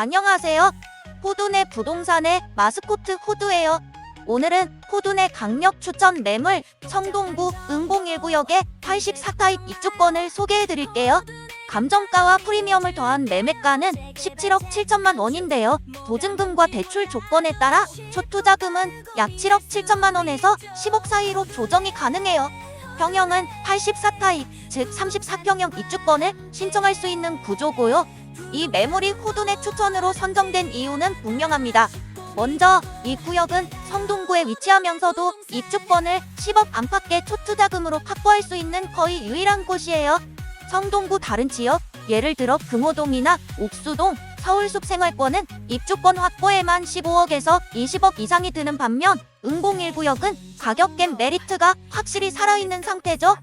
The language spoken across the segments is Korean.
안녕하세요. 호둔의 부동산의 마스코트 호두예요. 오늘은 호둔의 강력 추천 매물 성동구 응봉1구역의 84타입 입주권을 소개해드릴게요. 감정가와 프리미엄을 더한 매매가는 17억 7천만 원인데요. 보증금과 대출 조건에 따라 초투자금은 약 7억 7천만 원에서 10억 사이로 조정이 가능해요. 평형은 84타입, 즉 34평형 입주권을 신청할 수 있는 구조고요. 이 매물이 호둔의 추천으로 선정된 이유는 분명합니다. 먼저 이 구역은 성동구에 위치하면서도 입주권을 10억 안팎의 초투자금으로 확보할 수 있는 거의 유일한 곳이에요. 성동구 다른 지역, 예를 들어 금호동이나 옥수동, 서울숲 생활권은 입주권 확보에만 15억에서 20억 이상이 드는 반면 응봉일구역은 가격 갭 메리트가 확실히 살아있는 상태죠.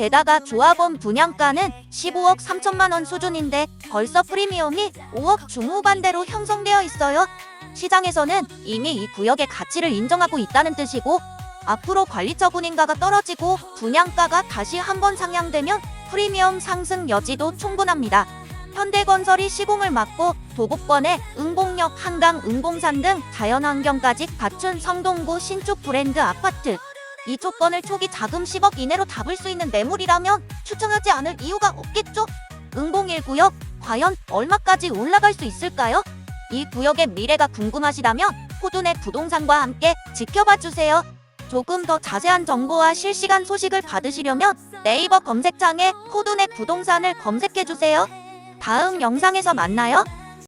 게다가 조합원 분양가는 15억 3천만 원 수준인데 벌써 프리미엄이 5억 중후반대로 형성되어 있어요. 시장에서는 이미 이 구역의 가치를 인정하고 있다는 뜻이고 앞으로 관리처 분 인가가 떨어지고 분양가가 다시 한번 상향되면 프리미엄 상승 여지도 충분합니다. 현대건설이 시공을 맡고 도곡권에 응봉역, 한강, 응봉산 등 자연환경까지 갖춘 성동구 신축 브랜드 아파트. 이 조건을 초기 자금 10억 이내로 답을 수 있는 매물이라면 추천하지 않을 이유가 없겠죠? 응봉1구역 과연 얼마까지 올라갈 수 있을까요? 이 구역의 미래가 궁금하시다면 호둔의 부동산과 함께 지켜봐 주세요. 조금 더 자세한 정보와 실시간 소식을 받으시려면 네이버 검색창에 호둔의 부동산을 검색해 주세요. 다음 영상에서 만나요.